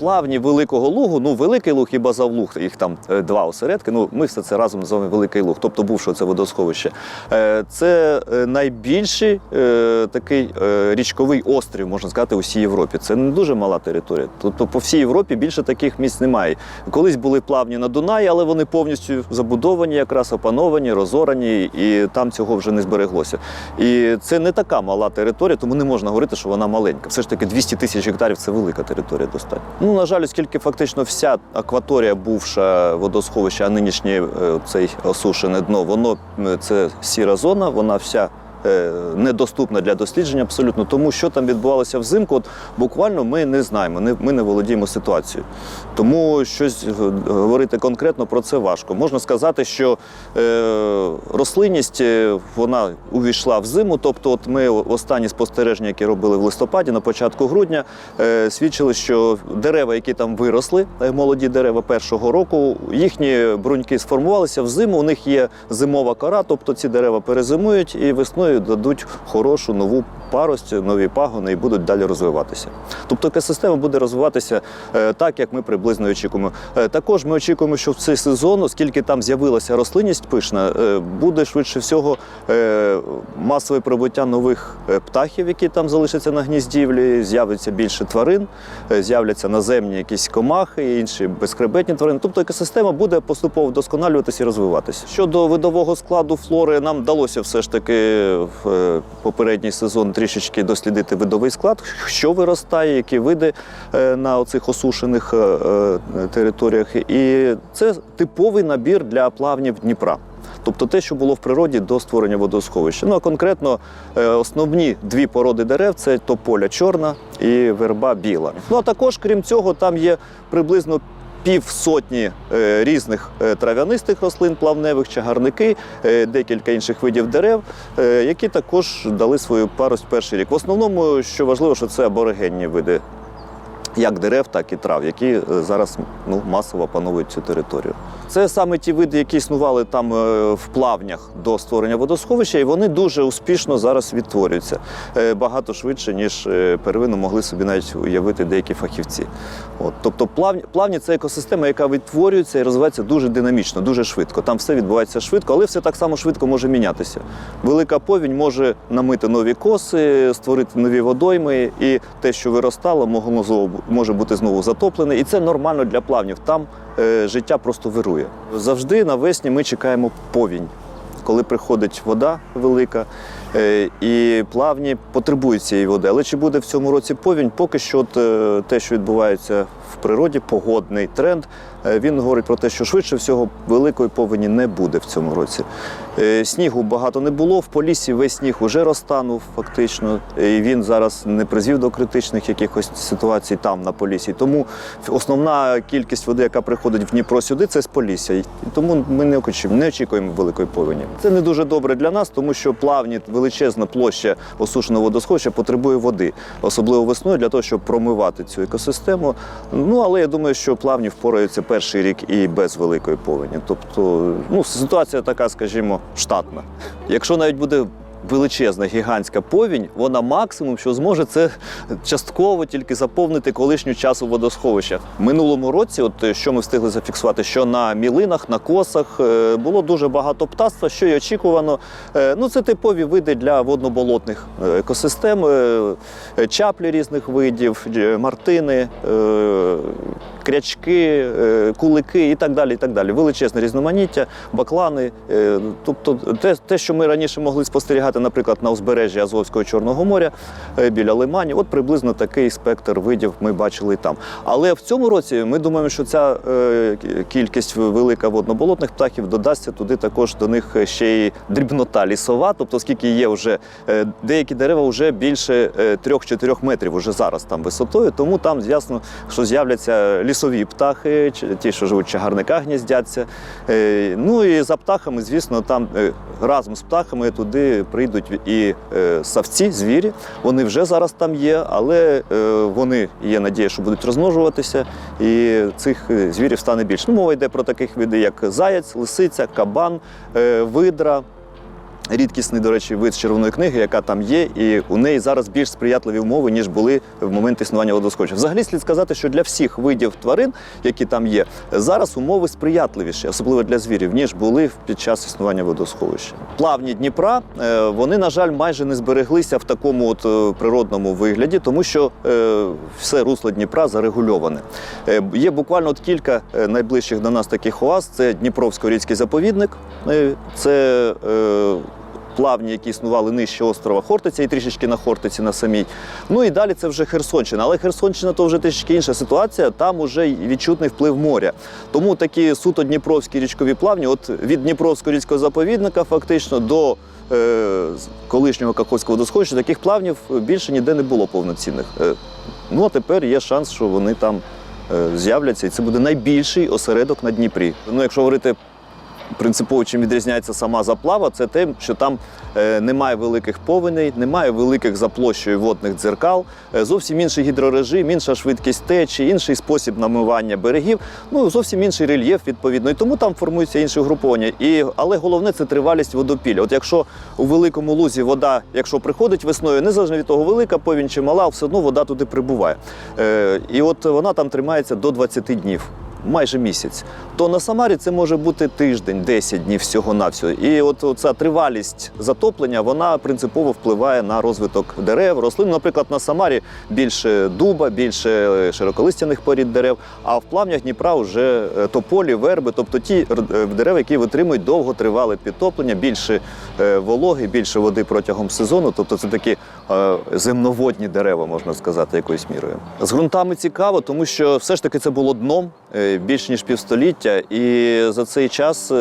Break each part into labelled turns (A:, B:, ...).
A: плавні великого лугу, ну великий луг і базавлуг, їх там е, два осередки. Ну ми все це разом називаємо великий луг, тобто бувши це водосховище. Е, Це е, найбільший такий річковий острів, можна сказати, у всій Європі. Це не дуже мала територія. Тобто по всій Європі більше таких місць немає. Колись були плавні на Дунаї, але вони повністю забудовані, якраз опановані, розорані, і там цього вже не збереглося. І це не така мала територія, тому не можна говорити, що вона маленька. Все ж таки 200 тисяч гектарів це велика територія достатньо. Ну, на жаль, оскільки фактично вся акваторія бувша водосховища, а нинішнє е, цей осушене дно, воно е, це сіра зона, вона вся. Е, Недоступна для дослідження абсолютно, тому що там відбувалося взимку, от буквально ми не знаємо, ми не володіємо ситуацією. Тому щось говорити конкретно про це важко. Можна сказати, що е, рослинність е, вона увійшла в зиму. Тобто, от ми останні спостереження, які робили в листопаді, на початку грудня, свідчили, що дерева, які там виросли, молоді дерева першого року, їхні бруньки сформувалися в зиму. У них є зимова кора, тобто ці дерева перезимують і весною дадуть хорошу нову парость, нові пагони і будуть далі розвиватися. Тобто екосистема буде розвиватися е, так, як ми приблизно очікуємо. Е, Також ми очікуємо, що в цей сезон, оскільки там з'явилася рослинність пишна, е, буде швидше всього масове прибуття нових птахів, які там залишаться на гніздівлі, з'явиться більше тварин, з'являться наземні якісь комахи, і інші безхребетні тварини. Тобто екосистема буде поступово вдосконалюватися і розвиватися. Щодо видового складу флори, нам вдалося все ж таки в е, попередній сезон трішечки дослідити видовий склад, що виростає, які види е, на оцих осушених е, територіях. І це типовий набір для плавнів Дніпра. Тобто те, що було в природі до створення водосховища. Ну а конкретно основні дві породи дерев це тополя чорна і верба біла. Ну а також, крім цього, там є приблизно півсотні е, різних е, трав'янистих рослин, плавневих, чагарники, е, декілька інших видів дерев, які також дали свою парость перший рік. В основному, що важливо, що це аборигенні види. Як дерев, так і трав, які зараз ну, масово панують цю територію. Це саме ті види, які існували там е, в плавнях до створення водосховища, і вони дуже успішно зараз відтворюються Е, багато швидше, ніж е, первинно могли собі навіть уявити деякі фахівці. От, тобто плавні, плавні це екосистема, яка відтворюється і розвивається дуже динамічно, дуже швидко. Там все відбувається швидко, але все так само швидко може мінятися. Велика повінь може намити нові коси, створити нові водойми, і те, що виростало, могло може бути знову затоплене. І це нормально для плавнів. Там е, життя просто вирує. Завжди навесні ми чекаємо повінь. Коли приходить вода велика, е, і плавні потребують цієї води. Але чи буде в цьому році повінь? Поки що от, е, те, що відбувається в природі, погодний тренд, е, він говорить про те, що швидше всього великої повені не буде в цьому році. Е, Снігу багато не було. В полісі весь сніг уже розтанув фактично. І він зараз не призвів до критичних якихось ситуацій там на полісі. Тому основна кількість води, яка приходить в Дніпро сюди, це з полісся. І тому ми не очікуємо, не очікуємо великої повені. Це не дуже добре для нас, тому що плавні величезна площа осушеного водосховища потребує води, особливо весною, для того, щоб промивати цю екосистему. Ну але я думаю, що плавні впораються перший рік і без великої повені. Тобто, ну ситуація така, скажімо, штатна. Якщо навіть буде величезна гігантська повінь, вона максимум, що зможе, це частково тільки заповнити колишню часу. В минулому році, от е, що ми встигли зафіксувати, що на мілинах, на косах е, було дуже багато птаства, що й очікувано. Е, Ну, це типові види для водноболотних екосистем, чаплі різних видів, мартини. Крячки, е, кулики і так далі. і так далі. Величезне різноманіття, баклани. е, Тобто те, те, що ми раніше могли спостерігати, наприклад, на узбережжі Азовського Чорного моря е, біля Лимані, от приблизно такий спектр видів ми бачили там. Але в цьому році ми думаємо, що ця кількість велика водноболотних птахів додасться туди також до них ще й дрібнота лісова, тобто оскільки є вже деякі дерева вже більше е, 3-4 метрів уже зараз там висотою, тому там ясно, що з'являться лісові птахи, ті, що живуть в чагарниках, гніздяться. Е, Ну і за птахами, звісно, там е, разом з птахами туди прийдуть і е, савці, звірі. Вони вже зараз там є, але вони є надія, що будуть розмножуватися, і цих звірів стане більше. Ну, мова йде про таких види, як заяць, лисиця, кабан, видра. Рідкісний, до речі, вид з червоної книги, яка там є, і у неї зараз більш сприятливі умови, ніж були в момент існування водосховища. Взагалі слід сказати, що для всіх видів тварин, які там є, зараз умови сприятливіші, особливо для звірів, ніж були під час існування водосховища. Плавні Дніпра е, вони, на жаль, майже не збереглися в такому от е, природному вигляді, тому що е, все русло Дніпра зарегульоване. Є буквально от кілька найближчих до нас таких оаз. Це Дніпровсько-Ріцький заповідник, це плавні, які існували нижче острова Хортиця і трішечки на Хортиці на самій. Ну і далі це вже Херсонщина. Але Херсонщина то вже трішки інша ситуація. Там вже відчутний вплив моря. Тому такі суто дніпровські річкові плавні, от від Дніпровського річського заповідника, фактично до е, колишнього Каховського водосховища, таких плавнів більше ніде не було повноцінних. Е, ну а тепер є шанс, що вони там е, з'являться, і це буде найбільший осередок на Дніпрі. Ну, якщо говорити принципово чим відрізняється сама заплава, це тим, що там е, немає великих повеней, немає великих за площею водних дзеркал, е, зовсім інший гідрорежим, інша швидкість течі, інший спосіб намивання берегів, ну зовсім інший рельєф відповідно. І тому там формуються інші угруповання. І, але головне це тривалість водопілля. От якщо у великому лузі вода, якщо приходить весною, незалежно від того, велика повінь чи мала, все одно вода туди прибуває. Е, і от вона там тримається до 20 днів майже місяць. То на Самарі це може бути тиждень, 10 днів всього навсього. І от ця тривалість затоплення вона принципово впливає на розвиток дерев, рослин. Наприклад, на Самарі більше дуба, більше широколистяних порід дерев. А в плавнях Дніпра вже е, тополі, верби, тобто ті е, дерева, які витримують довготривале підтоплення, більше е, вологи, більше води протягом сезону. Тобто це такі е, земноводні дерева, можна сказати, якоюсь мірою. З ґрунтами цікаво, тому що все ж таки це було дном е, більш ніж півстоліття, і за цей час е,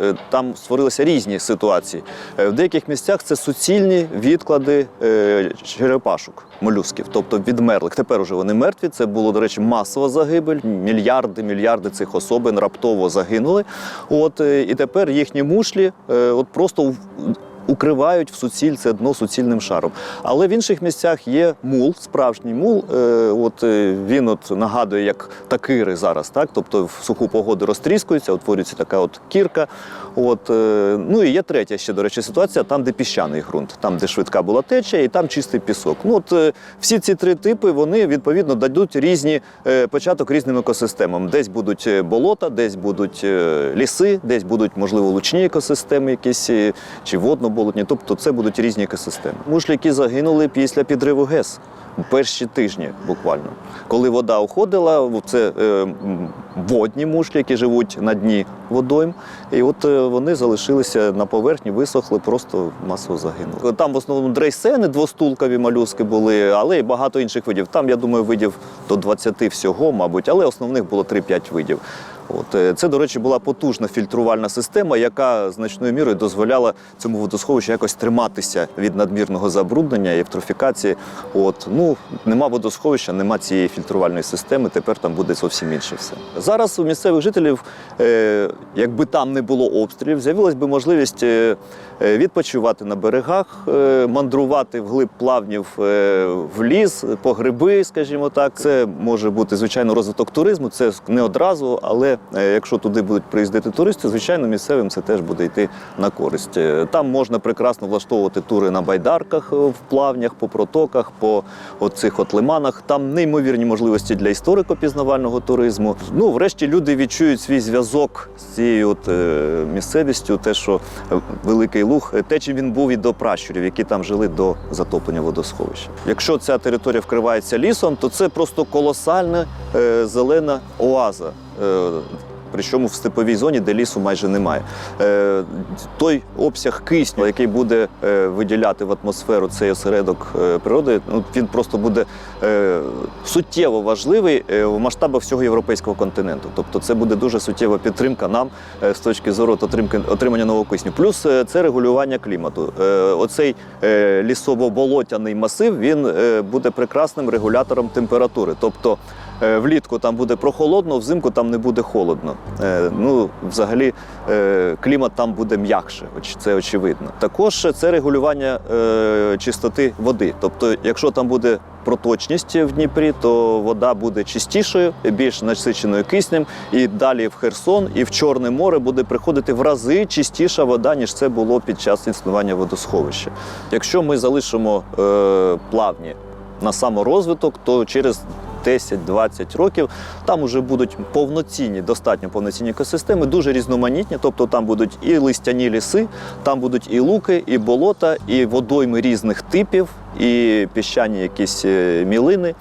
A: е, там створилися різні ситуації. Е, В деяких місцях це суцільні відклади черепашок, молюсків, тобто відмерлих. Тепер уже вони мертві. Це було, до речі, масова загибель. Мільярди, мільярди цих особин раптово загинули. От і тепер їхні мушлі от просто укривають в суціль це дно суцільним шаром. Але в інших місцях є мул, справжній мул. Е, от е, він от нагадує як такири зараз, так? Тобто в суху погоду розтріскується, утворюється така от кірка. От, е, ну і є третя ще, до речі, ситуація, там, де піщаний ґрунт, там, де швидка була теча, і там чистий пісок. Ну, от, е, всі ці три типи вони відповідно дадуть різні е, початок різним екосистемам. Десь будуть е, болота, десь будуть е, ліси, десь будуть, можливо, лучні екосистеми, якісь е, чи водно-болотні. Тобто це будуть різні екосистеми. Мушлі, які загинули після підриву ГЕС. Перші тижні буквально, коли вода уходила, це е, водні мушлі, які живуть на дні водойм, і от е, вони залишилися на поверхні, висохли, просто масово загинули. Там в основному дрейсени, двостулкові молюски були, але і багато інших видів. Там, я думаю, видів до 20 всього, мабуть, але основних було 3-5 видів. От е, це, до речі, була потужна фільтрувальна система, яка значною мірою дозволяла цьому водосховищу якось триматися від надмірного забруднення і евтрофікації. От ну нема водосховища, нема цієї фільтрувальної системи. Тепер там буде зовсім інше все. Зараз у місцевих жителів, е, якби там не було обстрілів, з'явилась би можливість е, відпочивати на берегах, мандрувати вглиб плавнів в ліс, по гриби, скажімо так. Це може бути звичайно розвиток туризму. Це не одразу, але е, якщо туди будуть приїздити туристи, звичайно, місцевим це теж буде йти на користь. Е, Там можна прекрасно влаштовувати тури на байдарках е, в плавнях, по протоках, по оцих от лиманах. Там неймовірні можливості для історико-пізнавального туризму. Ну, врешті, люди відчують свій зв'язок з цією от, місцевістю, те, що Великий Луг, те, чим він був і до пращурів, які там жили до затоплення водосховища. Якщо ця територія вкривається лісом, то це просто колосальна е, зелена оаза. Е, Причому в степовій зоні, де лісу майже немає. Е, той обсяг кисню, який буде е, виділяти в атмосферу цей осередок е, природи, ну, він просто буде е, суттєво важливий е, в масштабах всього європейського континенту. Тобто це буде дуже суттєва підтримка нам е, з точки зору отримання нового кисню. Плюс е, це регулювання клімату. Е, Оцей е, лісово-болотяний масив він е, буде прекрасним регулятором температури. Тобто е, влітку там буде прохолодно, взимку там не буде холодно. Е, Ну, взагалі, е, клімат там буде м'якше, це очевидно. Також це регулювання е, чистоти води. Тобто, якщо там буде проточність в Дніпрі, то вода буде чистішою, більш насиченою киснем, і далі в Херсон і в Чорне море буде приходити в рази чистіша вода, ніж це було під час існування водосховища. Якщо ми залишимо е, плавні на саморозвиток, то через 10-20 років там вже будуть повноцінні, достатньо повноцінні екосистеми, дуже різноманітні. Тобто там будуть і листяні ліси, там будуть і луки, і болота, і водойми різних типів, і піщані якісь е, мілини.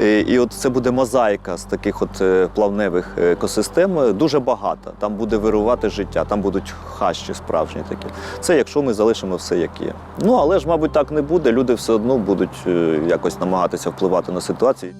A: Е, І от це буде мозаїка з таких от е, плавневих екосистем, дуже багато. Там буде вирувати життя, там будуть хащі справжні такі. Це якщо ми залишимо все як є. Ну але ж, мабуть, так не буде. Люди все одно будуть якось намагатися впливати на ситуацію.